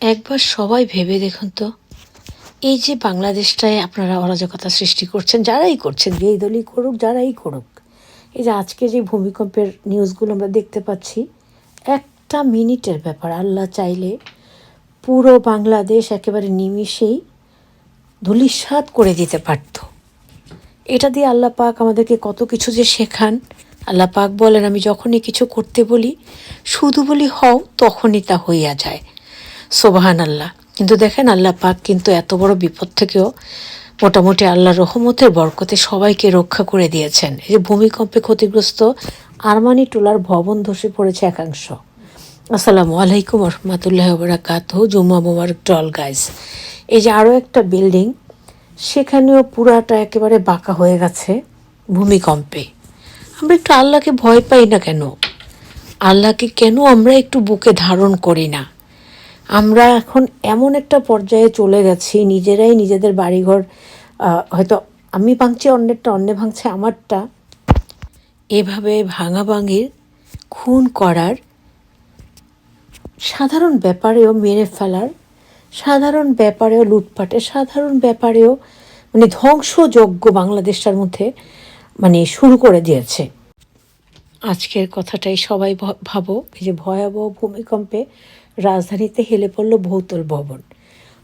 একবার সবাই ভেবে দেখুন তো। এই যে বাংলাদেশটায় আপনারা অরাজকতা সৃষ্টি করছেন, যারাই করছেন, যেই দলই করুক, যারাই করুক, এই যে আজকে যে ভূমিকম্পের নিউজগুলো আমরা দেখতে পাচ্ছি, একটা মিনিটের ব্যাপার, আল্লাহ চাইলে পুরো বাংলাদেশ একেবারে নিমিষেই ধূলিসাৎ করে দিতে পারত। এটা দিয়ে আল্লাহ পাক আমাদেরকে কত কিছু যে শেখান। আল্লাহ পাক বলেন, আমি যখনই কিছু করতে বলি, শুধু বলি হও, তখনই তা হইয়া যায়। সোবাহান আল্লাহ কিন্তু দেখেন আল্লাহ পাক কিন্তু এত বড় বিপদ থেকেও মোটামুটি আল্লাহ রহমতের বরকতে সবাইকে রক্ষা করে দিয়েছেন। এই যে ভূমিকম্পে ক্ষতিগ্রস্ত আরমানি টোলার ভবন ধসে পড়েছে একাংশ। আসসালামু আলাইকুম রহমতুল্লাহ বরাকাত জুম্মা মোবারক টল গাইজ এই যে আরও একটা বিল্ডিং, সেখানেও পুরাটা একেবারে বাঁকা হয়ে গেছে ভূমিকম্পে। আমরা একটু আল্লাহকে ভয় পাই না কেন? আল্লাহকে কেন আমরা একটু বুকে ধারণ করি না? আমরা এখন এমন একটা পর্যায়ে চলে গেছি, নিজেরাই নিজেদের বাড়িঘর হয়তো আমি ভাঙছি, অন্যেরটা, অন্যে ভাঙছে, আমারটা। এভাবে ভাঙাভাঙির, খুন করার সাধারণ ব্যাপারেও মেরে ফেলার, সাধারণ ব্যাপারেও লুটপাটের, সাধারণ ব্যাপারেও মানে ধ্বংসযজ্ঞ বাংলাদেশটার মধ্যে মানে শুরু করে দিয়েছে। আজকের কথাটাই সবাই ভাবো, এই যে ভয়াবহ ভূমিকম্পে রাজধানীতে হেলে পড়ল বহুতল ভবন।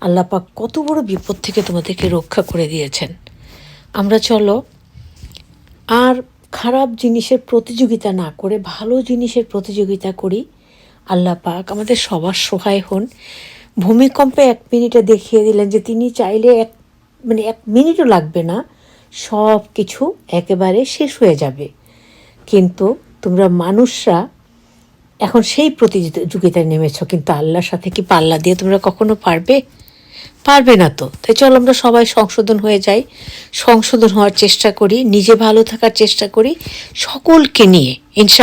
আল্লাপাক কত বড় বিপদ থেকে তোমাদেরকে রক্ষা করে দিয়েছেন। আমরা চলো আর খারাপ জিনিসের প্রতিযোগিতা না করে ভালো জিনিসের প্রতিযোগিতা করি। আল্লাহ পাক আমাদের সবার সহায় হন। ভূমিকম্পে এক মিনিটে দেখিয়ে দিলেন যে তিনি চাইলে এক মানে এক মিনিটও লাগবে না। সব কিছু একেবারে শেষ হয়ে যাবে। কিন্তু তোমরা মানুষরা এখন সেই প্রতিযোগিতায় নেমেছ, কিন্তু আল্লাহর সাথে কি পাল্লা দিয়ে তোমরা কখনো পারবে? পারবে না তো। তাই চল আমরা সবাই সংশোধন হয়ে যাই, সংশোধন হওয়ার চেষ্টা করি, নিজে ভালো থাকার চেষ্টা করি, সকলকে নিয়ে, ইনশা